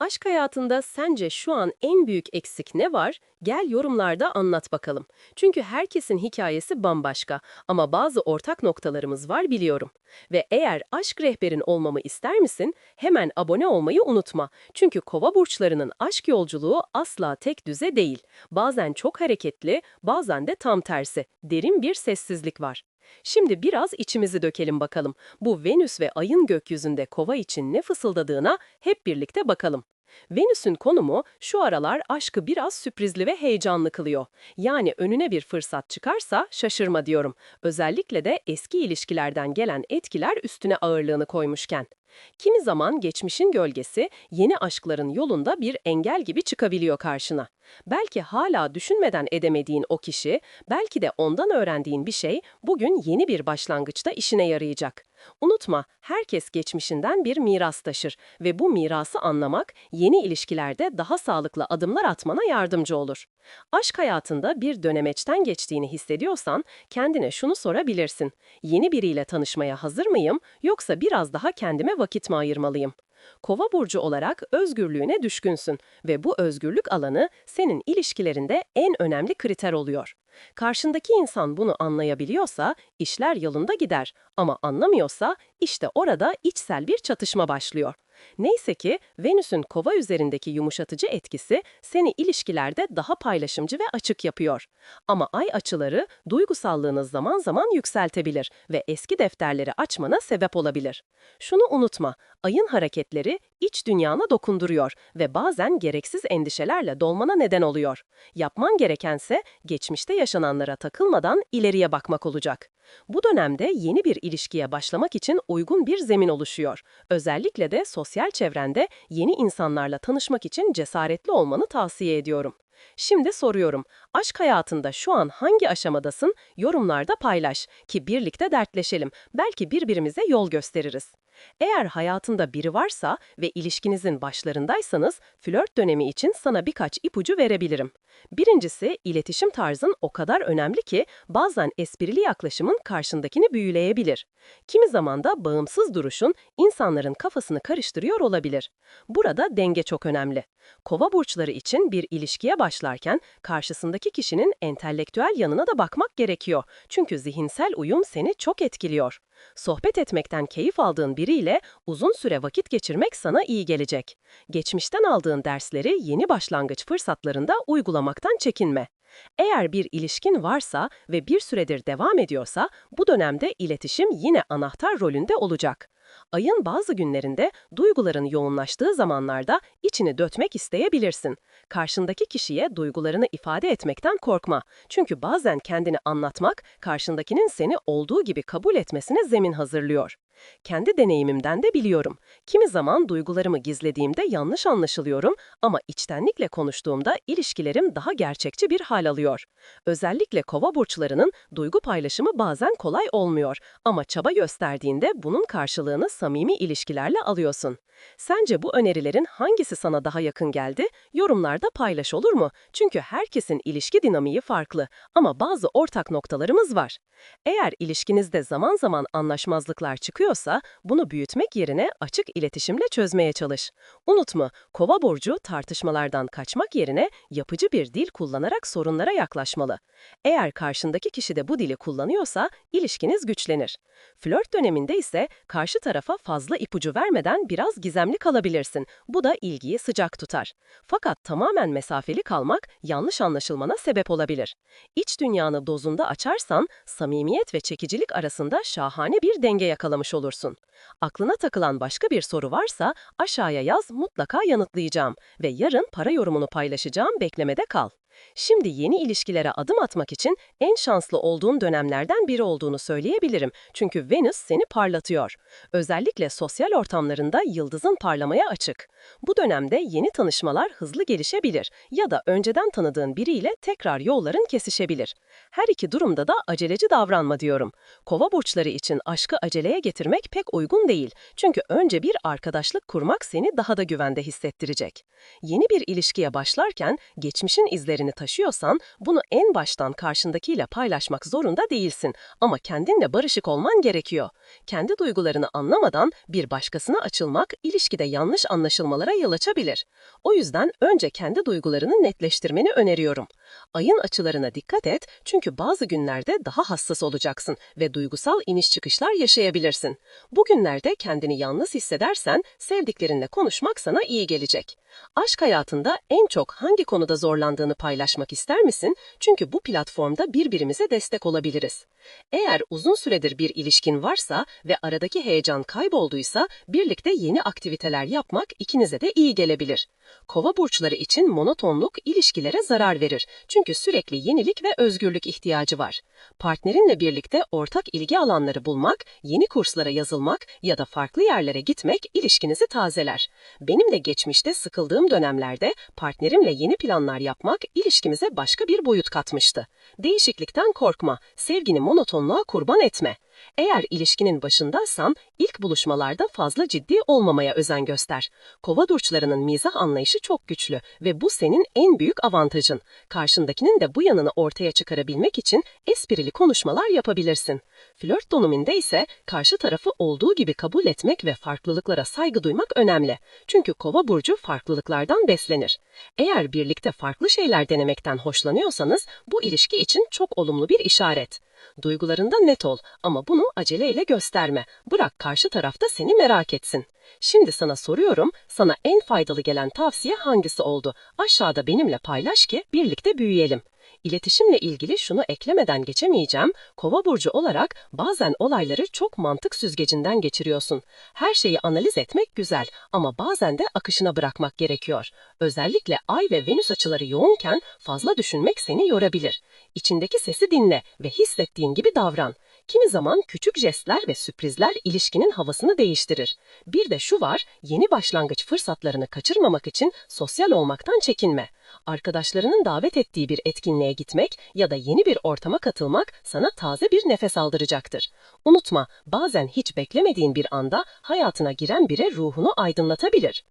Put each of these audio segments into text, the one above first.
Aşk hayatında sence şu an en büyük eksik ne var? Gel yorumlarda anlat bakalım. Çünkü herkesin hikayesi bambaşka ama bazı ortak noktalarımız var biliyorum. Ve eğer aşk rehberin olmamı ister misin? Hemen abone olmayı unutma. Çünkü kova burçlarının aşk yolculuğu asla tek düze değil. Bazen çok hareketli, bazen de tam tersi. Derin bir sessizlik var. Şimdi biraz içimizi dökelim bakalım. Bu Venüs ve Ay'ın gökyüzünde kova için ne fısıldadığına hep birlikte bakalım. Venüs'ün konumu şu aralar aşkı biraz sürprizli ve heyecanlı kılıyor. Yani önüne bir fırsat çıkarsa şaşırma diyorum. Özellikle de eski ilişkilerden gelen etkiler üstüne ağırlığını koymuşken. Kimi zaman geçmişin gölgesi yeni aşkların yolunda bir engel gibi çıkabiliyor karşına. Belki hala düşünmeden edemediğin o kişi, belki de ondan öğrendiğin bir şey bugün yeni bir başlangıçta işine yarayacak. Unutma, herkes geçmişinden bir miras taşır ve bu mirası anlamak yeni ilişkilerde daha sağlıklı adımlar atmana yardımcı olur. Aşk hayatında bir dönemeçten geçtiğini hissediyorsan kendine şunu sorabilirsin. Yeni biriyle tanışmaya hazır mıyım yoksa biraz daha kendime vakit mi ayırmalıyım? Kova burcu olarak özgürlüğüne düşkünsün ve bu özgürlük alanı senin ilişkilerinde en önemli kriter oluyor. Karşındaki insan bunu anlayabiliyorsa işler yolunda gider ama anlamıyorsa işte orada içsel bir çatışma başlıyor. Neyse ki Venüs'ün kova üzerindeki yumuşatıcı etkisi seni ilişkilerde daha paylaşımcı ve açık yapıyor. Ama ay açıları duygusallığını zaman zaman yükseltebilir ve eski defterleri açmana sebep olabilir. Şunu unutma, ayın hareketleri iç dünyana dokunduruyor ve bazen gereksiz endişelerle dolmana neden oluyor. Yapman gerekense geçmişte yaşananlara takılmadan ileriye bakmak olacak. Bu dönemde yeni bir ilişkiye başlamak için uygun bir zemin oluşuyor. Özellikle de sosyal çevrende yeni insanlarla tanışmak için cesaretli olmanı tavsiye ediyorum. Şimdi soruyorum, aşk hayatında şu an hangi aşamadasın? Yorumlarda paylaş ki birlikte dertleşelim. Belki birbirimize yol gösteririz. Eğer hayatında biri varsa ve ilişkinizin başlarındaysanız flört dönemi için sana birkaç ipucu verebilirim. Birincisi, iletişim tarzın o kadar önemli ki bazen esprili yaklaşımın karşındakini büyüleyebilir. Kimi zaman da bağımsız duruşun insanların kafasını karıştırıyor olabilir. Burada denge çok önemli. Kova burçları için bir ilişkiye başlarken karşısındaki kişinin entelektüel yanına da bakmak gerekiyor. Çünkü zihinsel uyum seni çok etkiliyor. Sohbet etmekten keyif aldığın biriyle uzun süre vakit geçirmek sana iyi gelecek. Geçmişten aldığın dersleri yeni başlangıç fırsatlarında uygulamaktan çekinme. Eğer bir ilişkin varsa ve bir süredir devam ediyorsa bu dönemde iletişim yine anahtar rolünde olacak. Ayın bazı günlerinde duyguların yoğunlaştığı zamanlarda içini dökmek isteyebilirsin. Karşındaki kişiye duygularını ifade etmekten korkma. Çünkü bazen kendini anlatmak karşındakinin seni olduğu gibi kabul etmesine zemin hazırlıyor. Kendi deneyimimden de biliyorum. Kimi zaman duygularımı gizlediğimde yanlış anlaşılıyorum ama içtenlikle konuştuğumda ilişkilerim daha gerçekçi bir hal alıyor. Özellikle kova burçlarının duygu paylaşımı bazen kolay olmuyor ama çaba gösterdiğinde bunun karşılığını samimi ilişkilerle alıyorsun. Sence bu önerilerin hangisi sana daha yakın geldi? Yorumlarda paylaş olur mu? Çünkü herkesin ilişki dinamiği farklı ama bazı ortak noktalarımız var. Eğer ilişkinizde zaman zaman anlaşmazlıklar çıkıyorsa bunu büyütmek yerine açık iletişimle çözmeye çalış. Unutma, kova burcu tartışmalardan kaçmak yerine yapıcı bir dil kullanarak sorunlara yaklaşmalı. Eğer karşındaki kişi de bu dili kullanıyorsa ilişkiniz güçlenir. Flört döneminde ise karşı tarafa fazla ipucu vermeden biraz gizemli kalabilirsin. Bu da ilgiyi sıcak tutar. Fakat tamamen mesafeli kalmak yanlış anlaşılmana sebep olabilir. İç dünyanı dozunda açarsan samimiyet ve çekicilik arasında şahane bir denge yakalamış olursun. Aklına takılan başka bir soru varsa aşağıya yaz mutlaka yanıtlayacağım ve yarın para yorumunu paylaşacağım beklemede kal. Şimdi yeni ilişkilere adım atmak için en şanslı olduğun dönemlerden biri olduğunu söyleyebilirim. Çünkü Venüs seni parlatıyor. Özellikle sosyal ortamlarında yıldızın parlamaya açık. Bu dönemde yeni tanışmalar hızlı gelişebilir ya da önceden tanıdığın biriyle tekrar yolların kesişebilir. Her iki durumda da aceleci davranma diyorum. Kova burçları için aşkı aceleye getirmek pek uygun değil. Çünkü önce bir arkadaşlık kurmak seni daha da güvende hissettirecek. Yeni bir ilişkiye başlarken geçmişin izlerini hislerini taşıyorsan bunu en baştan karşındakiyle paylaşmak zorunda değilsin ama kendinle barışık olman gerekiyor. Kendi duygularını anlamadan bir başkasına açılmak ilişkide yanlış anlaşılmalara yol açabilir. O yüzden önce kendi duygularını netleştirmeni öneriyorum. Ayın açılarına dikkat et çünkü bazı günlerde daha hassas olacaksın ve duygusal iniş çıkışlar yaşayabilirsin. Bu günlerde kendini yalnız hissedersen sevdiklerinle konuşmak sana iyi gelecek. Aşk hayatında en çok hangi konuda zorlandığını paylaşmak ister misin? Çünkü bu platformda birbirimize destek olabiliriz. Eğer uzun süredir bir ilişkin varsa ve aradaki heyecan kaybolduysa birlikte yeni aktiviteler yapmak ikinize de iyi gelebilir. Kova burçları için monotonluk ilişkilere zarar verir. Çünkü sürekli yenilik ve özgürlük ihtiyacı var. Partnerinle birlikte ortak ilgi alanları bulmak, yeni kurslara yazılmak ya da farklı yerlere gitmek ilişkinizi tazeler. Benim de geçmişte sıkıldığım dönemlerde partnerimle yeni planlar yapmak ilişkimize başka bir boyut katmıştı. Değişiklikten korkma, sevgini monotonluğa kurban etme. Eğer ilişkinin başındaysan ilk buluşmalarda fazla ciddi olmamaya özen göster. Kova burçlarının mizah anlayışı çok güçlü ve bu senin en büyük avantajın. Karşındakinin de bu yanını ortaya çıkarabilmek için esprili konuşmalar yapabilirsin. Flört döneminde ise karşı tarafı olduğu gibi kabul etmek ve farklılıklara saygı duymak önemli. Çünkü kova burcu farklılıklardan beslenir. Eğer birlikte farklı şeyler denemekten hoşlanıyorsanız bu ilişki için çok olumlu bir işaret. Duygularında net ol ama bunu aceleyle gösterme. Bırak karşı tarafta seni merak etsin. Şimdi sana soruyorum, sana en faydalı gelen tavsiye hangisi oldu? Aşağıda benimle paylaş ki birlikte büyüyelim. İletişimle ilgili şunu eklemeden geçemeyeceğim. Kova burcu olarak bazen olayları çok mantık süzgecinden geçiriyorsun. Her şeyi analiz etmek güzel ama bazen de akışına bırakmak gerekiyor. Özellikle Ay ve Venüs açıları yoğunken fazla düşünmek seni yorabilir. İçindeki sesi dinle ve hissettiğin gibi davran. Kimi zaman küçük jestler ve sürprizler ilişkinin havasını değiştirir. Bir de şu var, yeni başlangıç fırsatlarını kaçırmamak için sosyal olmaktan çekinme. Arkadaşlarının davet ettiği bir etkinliğe gitmek ya da yeni bir ortama katılmak sana taze bir nefes aldıracaktır. Unutma, bazen hiç beklemediğin bir anda hayatına giren biri ruhunu aydınlatabilir.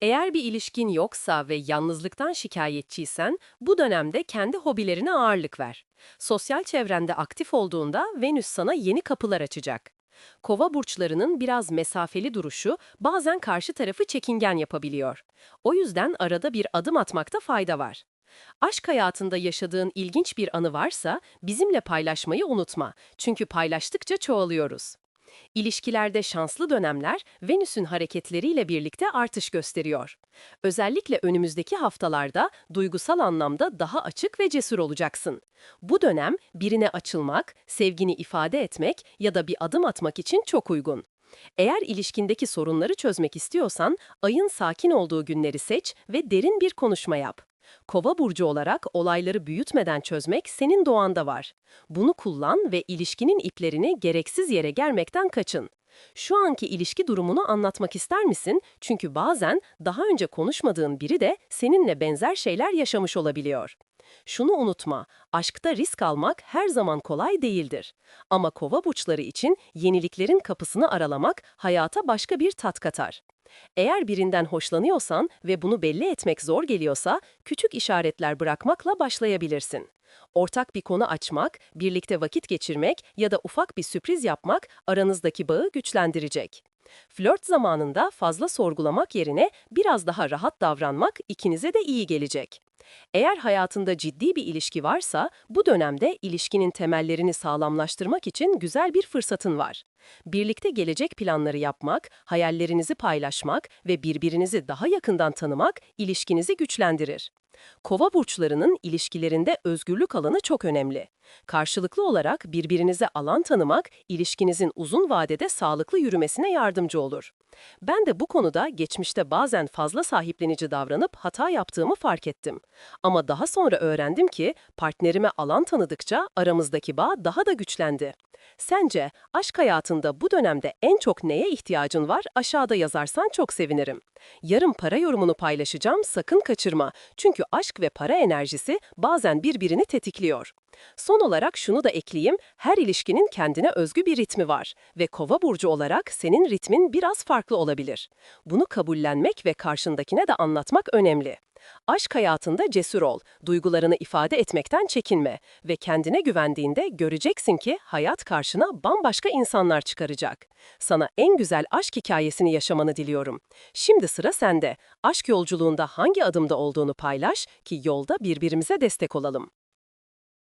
Eğer bir ilişkin yoksa ve yalnızlıktan şikayetçiysen, bu dönemde kendi hobilerine ağırlık ver. Sosyal çevrende aktif olduğunda Venüs sana yeni kapılar açacak. Kova burçlarının biraz mesafeli duruşu bazen karşı tarafı çekingen yapabiliyor. O yüzden arada bir adım atmakta fayda var. Aşk hayatında yaşadığın ilginç bir anı varsa bizimle paylaşmayı unutma. Çünkü paylaştıkça çoğalıyoruz. İlişkilerde şanslı dönemler Venüs'ün hareketleriyle birlikte artış gösteriyor. Özellikle önümüzdeki haftalarda duygusal anlamda daha açık ve cesur olacaksın. Bu dönem birine açılmak, sevgini ifade etmek ya da bir adım atmak için çok uygun. Eğer ilişkindeki sorunları çözmek istiyorsan, ayın sakin olduğu günleri seç ve derin bir konuşma yap. Kova burcu olarak olayları büyütmeden çözmek senin doğanda var. Bunu kullan ve ilişkinin iplerini gereksiz yere germekten kaçın. Şu anki ilişki durumunu anlatmak ister misin? Çünkü bazen daha önce konuşmadığın biri de seninle benzer şeyler yaşamış olabiliyor. Şunu unutma, aşkta risk almak her zaman kolay değildir. Ama kova burçları için yeniliklerin kapısını aralamak hayata başka bir tat katar. Eğer birinden hoşlanıyorsan ve bunu belli etmek zor geliyorsa, küçük işaretler bırakmakla başlayabilirsin. Ortak bir konu açmak, birlikte vakit geçirmek ya da ufak bir sürpriz yapmak aranızdaki bağı güçlendirecek. Flört zamanında fazla sorgulamak yerine biraz daha rahat davranmak ikinize de iyi gelecek. Eğer hayatında ciddi bir ilişki varsa, bu dönemde ilişkinin temellerini sağlamlaştırmak için güzel bir fırsatın var. Birlikte gelecek planları yapmak, hayallerinizi paylaşmak ve birbirinizi daha yakından tanımak ilişkinizi güçlendirir. Kova burçlarının ilişkilerinde özgürlük alanı çok önemli. Karşılıklı olarak birbirinize alan tanımak, ilişkinizin uzun vadede sağlıklı yürümesine yardımcı olur. Ben de bu konuda geçmişte bazen fazla sahiplenici davranıp hata yaptığımı fark ettim. Ama daha sonra öğrendim ki partnerime alan tanıdıkça aramızdaki bağ daha da güçlendi. Sence aşk hayatında bu dönemde en çok neye ihtiyacın var aşağıda yazarsan çok sevinirim. Yarın para yorumunu paylaşacağım sakın kaçırma. Çünkü aşk ve para enerjisi bazen birbirini tetikliyor. Son olarak şunu da ekleyeyim, her ilişkinin kendine özgü bir ritmi var ve kova burcu olarak senin ritmin biraz farklı olabilir. Bunu kabullenmek ve karşındakine de anlatmak önemli. Aşk hayatında cesur ol, duygularını ifade etmekten çekinme ve kendine güvendiğinde göreceksin ki hayat karşına bambaşka insanlar çıkaracak. Sana en güzel aşk hikayesini yaşamanı diliyorum. Şimdi sıra sende. Aşk yolculuğunda hangi adımda olduğunu paylaş ki yolda birbirimize destek olalım.